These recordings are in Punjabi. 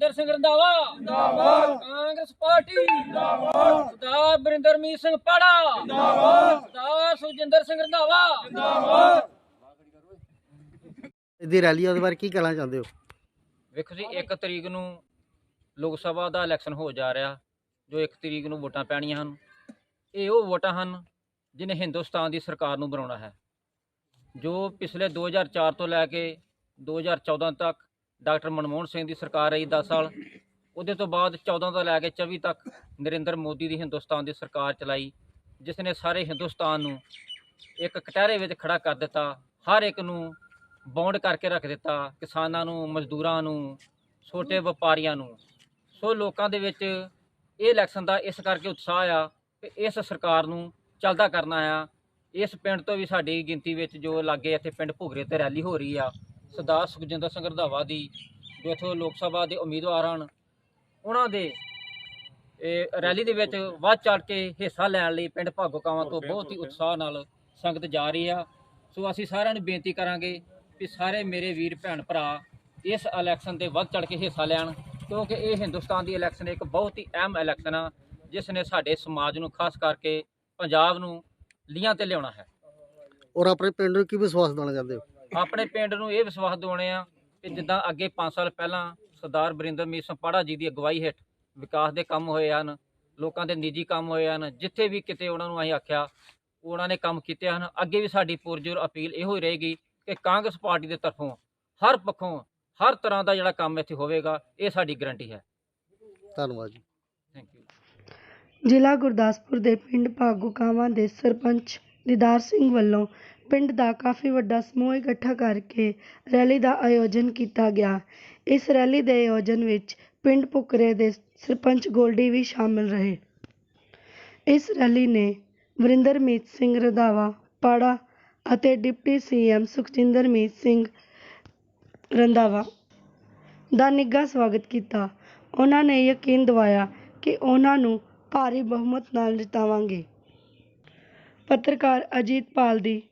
ਸੁਖਜਿੰਦਰ ਸਿੰਘ ਰੰਧਾਵਾ। ਜਿੰਦਾਬਾਦ। Congress party. ਜਿੰਦਾਬਾਦ। ਸਰਦਾਰ ਬਰਿੰਦਰਮੀਤ ਸਿੰਘ ਪਾੜਾ। ਜਿੰਦਾਬਾਦ। ਸਰਦਾਰ ਸੁਖਜਿੰਦਰ ਸਿੰਘ ਰੰਧਾਵਾ। ਇਹਦੀ ਰੈਲੀ ਉਹਦੇ ਬਾਰੇ ਕੀ ਕਹਿਣਾ ਚਾਹੁੰਦੇ ਹੋ? ਵੇਖੋ ਜੀ 1 ਤਰੀਕ ਨੂੰ ਲੋਕ ਸਭਾ ਦਾ ਇਲੈਕਸ਼ਨ ਹੋ ਜਾ ਰਿਹਾ ਜੋ 1 ਤਰੀਕ ਨੂੰ ਵੋਟਾਂ ਪੈਣੀਆਂ ਹਨ। ਇਹ ਉਹ ਵੋਟਾਂ ਹਨ ਜਿਨੇ ਹਿੰਦੁਸਤਾਨ ਦੀ ਸਰਕਾਰ ਨੂੰ ਬਣਾਉਣਾ ਹੈ। ਜੋ ਪਿਛਲੇ 2004 ਤੋਂ ਲੈ ਕੇ 2014 ਤੱਕ ਡਾਕਟਰ ਮਨਮੋਹਨ ਸਿੰਘ ਦੀ ਸਰਕਾਰ ਰਹੀ 10 ਸਾਲ। ਉਹਦੇ ਤੋਂ ਬਾਅਦ 14 ਤੋਂ ਲੈ ਕੇ 24 ਤੱਕ ਨਰਿੰਦਰ ਮੋਦੀ ਦੀ ਹਿੰਦੁਸਤਾਨ ਦੀ ਸਰਕਾਰ ਚਲਾਈ, ਜਿਸ ਨੇ ਸਾਰੇ ਹਿੰਦੁਸਤਾਨ ਨੂੰ ਇੱਕ ਕਟਹਿਰੇ ਵਿੱਚ ਖੜਾ ਕਰ ਦਿੱਤਾ, ਹਰ ਇੱਕ ਨੂੰ ਬੌਂਡ ਕਰਕੇ ਰੱਖ ਦਿੱਤਾ, ਕਿਸਾਨਾਂ ਨੂੰ, ਮਜ਼ਦੂਰਾਂ ਨੂੰ, ਛੋਟੇ ਵਪਾਰੀਆਂ ਨੂੰ। ਸੋ ਲੋਕਾਂ ਦੇ ਵਿੱਚ ਇਹ ਇਲੈਕਸ਼ਨ ਦਾ ਇਸ ਕਰਕੇ ਉਤਸ਼ਾਹ ਆ ਕਿ ਇਸ ਸਰਕਾਰ ਨੂੰ ਚੱਲਦਾ ਕਰਨਾ ਆ। ਇਸ ਪਿੰਡ ਤੋਂ ਵੀ ਸਾਡੀ ਗਿਣਤੀ ਵਿੱਚ ਜੋ ਲਾਗੇ ਇੱਥੇ ਪਿੰਡ ਭੁਗਰੇ ਤੇ ਰੈਲੀ ਹੋ ਰਹੀ ਆ ਸਰਦਾਰ ਸੁਖਜਿੰਦਰ ਸਿੰਘ ਰੰਧਾਵਾ ਦੀ, ਜੋ ਇੱਥੋਂ ਲੋਕ ਸਭਾ ਦੇ ਉਮੀਦਵਾਰ ਹਨ, ਉਹਨਾਂ ਦੇ, ਇਹ ਰੈਲੀ ਦੇ ਵਿੱਚ ਵੱਧ ਚੜ ਕੇ ਹਿੱਸਾ ਲੈਣ ਲਈ ਪਿੰਡ ਭਾਗੋਕਾਵਾਂ ਤੋਂ ਬਹੁਤ ਹੀ ਉਤਸ਼ਾਹ ਨਾਲ ਸੰਗਤ ਜਾ ਰਹੀ ਆ। ਸੋ ਅਸੀਂ ਸਾਰਿਆਂ ਨੂੰ ਬੇਨਤੀ ਕਰਾਂਗੇ ਕਿ ਸਾਰੇ ਮੇਰੇ ਵੀਰ, ਭੈਣ, ਭਰਾ ਇਸ ਇਲੈਕਸ਼ਨ ਤੇ ਵੱਧ ਚੜ ਕੇ ਹਿੱਸਾ ਲੈਣ, ਕਿਉਂਕਿ ਇਹ ਹਿੰਦੁਸਤਾਨ ਦੀ ਇਲੈਕਸ਼ਨ ਇੱਕ ਬਹੁਤ ਹੀ ਅਹਿਮ ਇਲੈਕਸ਼ਨ ਆ, ਜਿਸ ਨੇ ਸਾਡੇ ਸਮਾਜ ਨੂੰ ਖਾਸ ਕਰਕੇ ਪੰਜਾਬ ਨੂੰ ਲੀਹਾਂ ਤੇ ਲਿਆਉਣਾ ਹੈ। ਔਰ ਆਪਣੇ ਪਿੰਡ ਨੂੰ ਕੀ ਵਿਸ਼ਵਾਸ ਦੇਣਾ ਚਾਹੁੰਦੇ ਹੋ? ਆਪਣੇ ਪਿੰਡ ਨੂੰ ਇਹ ਵਿਸ਼ਵਾਸ ਦਿਵਾਉਣੇ ਆ ਕਿ ਜਿੱਦਾਂ ਅੱਗੇ 5 ਸਾਲ ਪਹਿਲਾਂ ਸਰਦਾਰ ਬਰਿੰਦਰ ਮੀਤ ਸਿੰਘ ਪਾੜਾ ਜੀ ਦੀ ਅਗਵਾਈ ਹੇਠ ਵਿਕਾਸ ਦੇ ਕੰਮ ਹੋਏ ਹਨ ਲੋਕਾਂ ਦੇ ਨਿੱਜੀ ਕੰਮ ਹੋਏ ਹਨ ਜਿੱਥੇ ਵੀ ਕਿਤੇ ਉਹਨਾਂ ਨੂੰ ਅਸੀਂ ਆਖਿਆ ਉਹਨਾਂ ਨੇ ਕੰਮ ਕੀਤੇ ਹਨ। ਅੱਗੇ ਵੀ ਸਾਡੀ ਪੁਰਜੋਰ ਅਪੀਲ ਇਹੋ ਹੀ ਰਹੇਗੀ ਕਿ ਕਾਂਗਰਸ ਪਾਰਟੀ ਦੇ ਤਰਫੋਂ ਹਰ ਪੱਖੋਂ ਹਰ ਤਰ੍ਹਾਂ ਦਾ ਜਿਹੜਾ ਕੰਮ ਇੱਥੇ ਹੋਵੇਗਾ ਇਹ ਸਾਡੀ ਗਰੰਟੀ ਹੈ। ਧੰਨਵਾਦ ਜੀ। ਥੈਂਕ ਯੂ ਜ਼ਿਲ੍ਹਾ ਗੁਰਦਾਸਪੁਰ ਦੇ ਪਿੰਡ ਭਾਗੋਕਾਵਾਂ ਦੇ ਸਰਪੰਚ ਦੀਦਾਰ ਸਿੰਘ ਵੱਲੋਂ ਪਿੰਡ ਦਾ ਕਾਫੀ ਵੱਡਾ ਸਮੂਹ ਇਕੱਠਾ ਕਰਕੇ ਰੈਲੀ ਦਾ ਆਯੋਜਨ ਕੀਤਾ ਗਿਆ। ਇਸ ਰੈਲੀ ਦੇ ਆਯੋਜਨ ਵਿੱਚ ਪਿੰਡ ਭੁੱਕਰੇ ਦੇ ਸਰਪੰਚ ਗੋਲਡੀ ਵੀ ਸ਼ਾਮਿਲ ਰਹੇ। ਇਸ ਰੈਲੀ ਨੇ ਵਰਿੰਦਰਮੀਤ ਸਿੰਘ ਰੰਧਾਵਾ, ਪਾੜਾ ਅਤੇ ਡਿਪਟੀ ਸੀਐਮ ਸੁਖਜਿੰਦਰਮੀਤ ਸਿੰਘ ਰੰਧਾਵਾ ਦਾ ਨਿੱਘਾ ਸਵਾਗਤ ਕੀਤਾ। ਉਹਨਾਂ ਨੇ ਯਕੀਨ ਦਿਵਾਇਆ ਕਿ ਉਹਨਾਂ ਨੂੰ ਭਾਰੀ ਬਹੁਮਤ ਨਾਲ ਜਿਤਾਵਾਂਗੇ। ਪੱਤਰਕਾਰ ਅਜੀਤ ਪਾਲ ਦੀ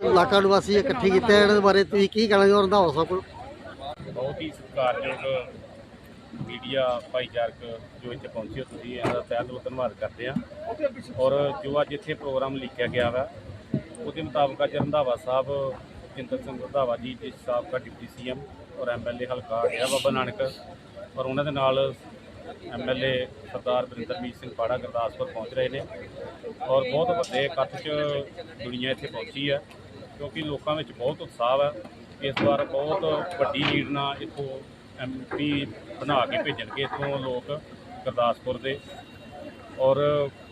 ਇਲਾਕਾ ਨਿਵਾਸੀ ਇਕੱਠੇ ਕੀਤੇ ਇਹਨਾਂ ਦੇ ਬਾਰੇ ਤੁਸੀਂ ਕੀ ਕਹਿਣਾ ਚਾਹੁੰਦੇ ਹੋ ਰੰਧਾਵਾ ਕੋਲ? ਬਹੁਤ ਹੀ ਸਤਿਕਾਰਯੋਗ ਮੀਡੀਆ ਭਾਈਚਾਰਕ ਜੋ ਇੱਥੇ ਪਹੁੰਚੇ ਹੋ ਤੁਸੀਂ ਇਹਦਾ ਤਹਿ ਦਿਲੋਂ ਧੰਨਵਾਦ ਕਰਦੇ ਆ ਔਰ ਜੋ ਅੱਜ ਇੱਥੇ ਪ੍ਰੋਗਰਾਮ ਲਿਖਿਆ ਗਿਆ ਵਾ, ਉਹਦੇ ਮੁਤਾਬਕ ਅੱਜ ਰੰਧਾਵਾ ਸਾਹਿਬ, ਜਿੰਦਰ ਸਿੰਘ ਰੰਧਾਵਾ ਜੀ ਤੇ ਸਾਬਕਾ ਡਿਪਟੀ ਸੀਐਮ ਔਰ ਐਮਐਲਏ ਹਲਕਾ ਡੇਰਾ ਬਾਬਾ ਨਾਨਕ ਔਰ ਉਹਨਾਂ ਦੇ ਨਾਲ ਐਮਐਲਏ ਸਰਦਾਰ ਬਰਿੰਦਰਮੀਤ ਸਿੰਘ ਪਾੜਾ ਗੁਰਦਾਸਪੁਰ ਪਹੁੰਚ ਰਹੇ ਨੇ ਔਰ ਬਹੁਤ ਵੱਡੇ ਇਕੱਠ 'ਚ ਦੁਨੀਆ ਇੱਥੇ ਪਹੁੰਚੀ ਹੈ, ਕਿਉਂਕਿ ਲੋਕਾਂ ਵਿੱਚ ਬਹੁਤ ਉਤਸ਼ਾਹ ਹੈ। ਇਸ ਵਾਰ ਬਹੁਤ ਵੱਡੀ ਲੀਡ ਨਾਲ ਇੱਥੋਂ ਐਮਪੀ ਬਣਾ ਕੇ ਭੇਜਣਗੇ ਇੱਥੋਂ ਲੋਕ ਗੁਰਦਾਸਪੁਰ ਦੇ ਔਰ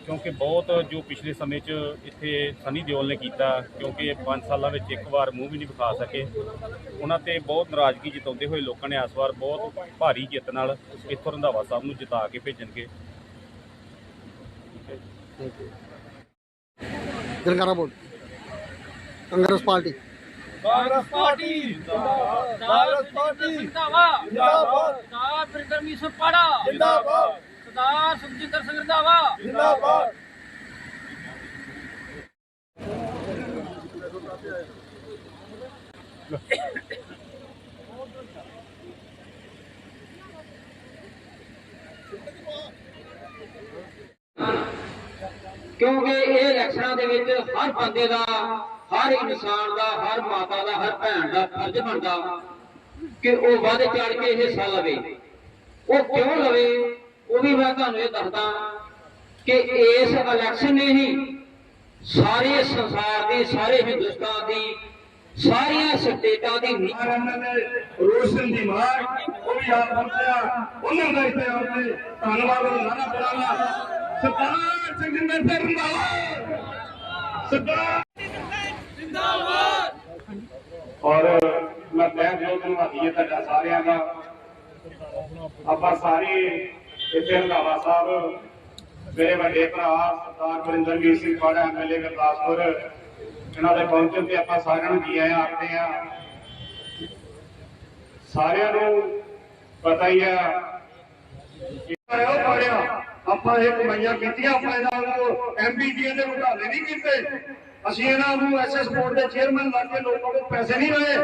ਕਿਉਂਕਿ ਬਹੁਤ ਜੋ ਪਿਛਲੇ ਸਮੇਂ 'ਚ ਇੱਥੇ ਸਨੀ ਦਿਓਲ ਨੇ ਕੀਤਾ ਕਿਉਂਕਿ 5 ਸਾਲਾਂ ਵਿੱਚ ਇੱਕ ਵਾਰ ਮੂੰਹ ਵੀ ਨਹੀਂ ਵਿਖਾ ਸਕੇ। ਉਹਨਾਂ ਤੇ ਬਹੁਤ ਨਾਰਾਜ਼ਗੀ ਜਤਾਉਂਦੇ ਹੋਏ ਲੋਕਾਂ ਨੇ ਇਸ ਵਾਰ ਬਹੁਤ ਭਾਰੀ ਜਿੱਤ ਨਾਲ ਇੱਥੋਂ ਰੰਧਾਵਾ ਸਾਹਿਬ ਨੂੰ ਜਿਤਾ ਕੇ ਭੇਜਣਗੇ। ਜਨਕਾਰਾ ਬੋਲ। Congress party. Congress party. ਜਿੰਦਾਬਾਦ। Congress party. ਜਿੰਦਾਬਾਦ। ਜਿੰਦਾਬਾਦ। ਬਰਿੰਦਰਮੀਤ ਸਿੰਘ ਪਾੜਾ। ਜਿੰਦਾਬਾਦ। ਸਰਦਾਰ ਸੁਖਜਿੰਦਰ ਸਿੰਘ ਰੰਧਾਵਾ। ਜਿੰਦਾਬਾਦ। ਕਿਉਂਕਿ ਇਹ ਇਲੈਕਸ਼ਨਾਂ ਦੇ ਵਿੱਚ ਹਰ ਬੰਦੇ ਦਾ ਹਰ ਇਨਸਾਨ ਦਾ ਹਰ ਮਾਤਾ ਦਾ ਹਰ ਭੈਣ ਦਾ ਫਰਜ਼ ਬਣਦਾ ਕਿ ਉਹ ਵੱਧ ਚੜ ਕੇ ਹਿੱਸਾ ਲਵੇ। ਉਹ ਕਿਉਂ ਲਵੇ? ਉਹ ਵੀ ਮੈਂ ਤੁਹਾਨੂੰ ਇਹ ਦੱਸਦਾ ਕਿ ਇਸ ਇਲੈਕਸ਼ਨ ਨੇ ਹੀ ਸਾਰੇ ਸੰਸਾਰ ਦੀ, ਸਾਰੇ ਹਿੰਦੁਸਤਾਨ ਦੀ, ਸਾਰੀਆਂ ਸਟੇਟਾਂ ਦੀ ਨੀਂਹ ਰੋਸ਼ਨ ਦੀ ਮਾਰ, ਉਹ ਵੀ ਆਪ ਪਹੁੰਚਿਆ ਉਹਨਾਂ ਦਾ ਇੱਥੇ ਆਉਂਦੇ ਧੰਨਵਾਦ ਨਾਨਾ ਪੁਰਾਣਾ ਸਰਦਾਰ ਸਿੰਘਿੰਦਰ ਸਿੰਘ ਰੰਧਾਵਾ। ਸਰਦਾਰ ਔਰ ਮੈਂ ਤਹਿ ਦਿਲੋਂ ਧੰਨਵਾਦੀ ਹਾਂ ਤੁਹਾਡਾ ਸਾਰਿਆਂ ਦਾ। ਆਪਾਂ ਸਾਰੇ ਇੱਥੇ ਰੰਧਾਵਾ ਸਾਹਿਬ, ਮੇਰੇ ਵੱਡੇ ਭਰਾ ਸਰਦਾਰ ਗੁਰਿੰਦਰਵੀਰ ਸਿੰਘ ਪਾੜਾ ਐਮਐਲਏ ਗੁਰਦਾਸਪੁਰ, ਇਹਨਾਂ ਦੇ ਪਹੁੰਚਣ ਤੇ ਆਪਾਂ ਸਾਰਿਆਂ ਨੂੰ ਜੀ ਆਇਆਂ ਆਖਦੇ ਆ ਸਾਰਿਆਂ ਨੂੰ ਪਤਾ ਹੀ ਆ ਆਪਾਂ ਇਹ ਕਮਾਈਆਂ ਕੀਤੀਆਂ ਆਪਾਂ ਇਹਨਾਂ ਨੂੰ ਐਮਬੀਡੀ ਦੇ ਮੁਕਾਬਲੇ ਨਹੀਂ ਕੀਤੇ। ਅਸੀਂ ਇਹਨਾਂ ਨੂੰ ਐਸਐਸ ਬੋਰਡ ਦੇ ਚੇਅਰਮੈਨ ਲਾ ਕੇ ਲੋਕਾਂ ਕੋਲ ਪੈਸੇ ਨਹੀਂ ਲਏ।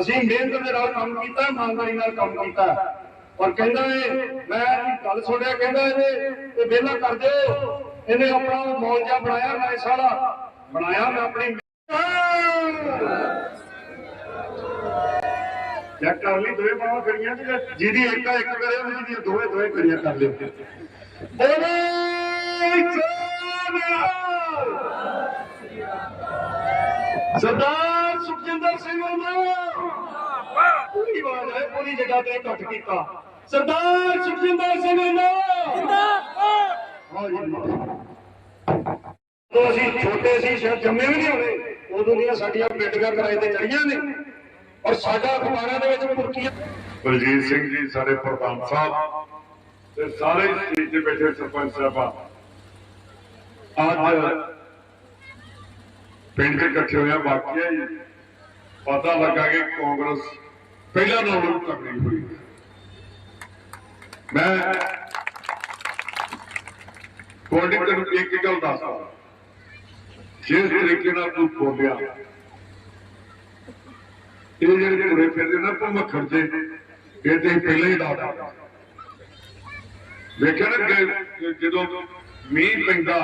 ਅਸੀਂ ਮਿਹਨਤ ਦੇ ਨਾਲ ਕੰਮ ਕੀਤਾ, ਇਮਾਨਦਾਰੀ ਨਾਲ ਕੰਮ ਕੀਤਾ। ਔਰ ਕਹਿੰਦਾ ਏ, ਮੈਂ ਗੱਲ ਸੁਣਿਆ, ਕਹਿੰਦਾ ਇਹਨੇ ਇਹ ਵਿਹਲਾ ਕਰ ਦਿਓ। ਇਹਨੇ ਆਪਣਾ ਮੌਲਜਾ ਬਣਾਇਆ, ਰਾਇਸ ਵਾਲਾ। ਬਣਾਇਆ ਮੈਂ ਆਪਣੀ ਜਾਂ ਕਰ ਲਈ, ਦੋਵੇਂ ਬਾਹਾਂ ਕਰੀਆਂ ਜਿਹਦੀ ਇੱਕ ਇੱਕ ਕਰੇ ਜਿਹਦੀ ਦੋਵੇਂ ਦੋਵੇਂ ਕਰੀਆਂ ਕਰ ਲਿਓ। ਬੋਲੇ ਸਰਦਾਰ ਸੁਖਜਿੰਦਰ ਸਿੰਘ ਉਹਨਾਂ ਪੂਰੀ ਆਵਾਜ਼ ਹੈ, ਪੂਰੀ ਜਗ੍ਹਾ ਤੇ ਇਕੱਠ ਕੀਤਾ। ਸਰਦਾਰ ਸੁਖਜਿੰਦਰ ਸਿੰਘ ਉਹਨਾਂ ਜਦੋਂ ਅਸੀਂ ਛੋਟੇ ਸੀ, ਸ਼ਾਇਦ ਜੰਮੇ ਵੀ ਨਹੀਂ ਹੋਣੇ, ਉਦੋਂ ਦੀਆਂ ਸਾਡੀਆਂ ਬੇਟੀਆਂ ਕਿਰਾਏ ਤੇ ਚੜੀਆਂ ਨੇ। ਔਰ ਸਾਡਾ ਅਖਬਾਰਾਂ ਦੇ ਵਿੱਚ ਮੁਰਕੀਆਂ ਬਲਜੀਤ ਸਿੰਘ ਜੀ, ਸਾਡੇ ਪ੍ਰਧਾਨ ਸਾਹਿਬ ਤੇ ਸਾਰੇ ਸਟੇਜ ਤੇ ਬੈਠੇ ਸਰਪੰਚ ਸਾਹਿਬਾਨ। ਅੱਜ ਪਿੰਡ ਦੇ ਇਕੱਠੇ ਹੋਇਆ ਵਾਕਿਆ ਹੀ ਪਤਾ ਲੱਗਾ ਕਿ ਕਾਂਗਰਸ ਪਹਿਲਾਂ ਨਾਲੋਂ ਵੀ ਤਕੜੀ ਹੋਈ। ਮੈਂ ਕੋਲਡਿੰਗ ਤੈਨੂੰ ਇੱਕ ਗੱਲ ਦੱਸਦਾ। ਜਿਸ ਤਰੀਕੇ ਨਾਲ ਤੂੰ ਬੋਲਿਆ, ਇਹ ਜਿਹੜੇ ਘੁਰੇ ਫਿਰਦੇ ਨਾ ਭਮੱਖੜ ਦੇ ਇਹ ਤੇ ਪਹਿਲਾਂ ਹੀ ਲਾ ਵੇਖਿਆ ਨਾ ਜਦੋਂ ਮੀਂਹ ਪੈਂਦਾ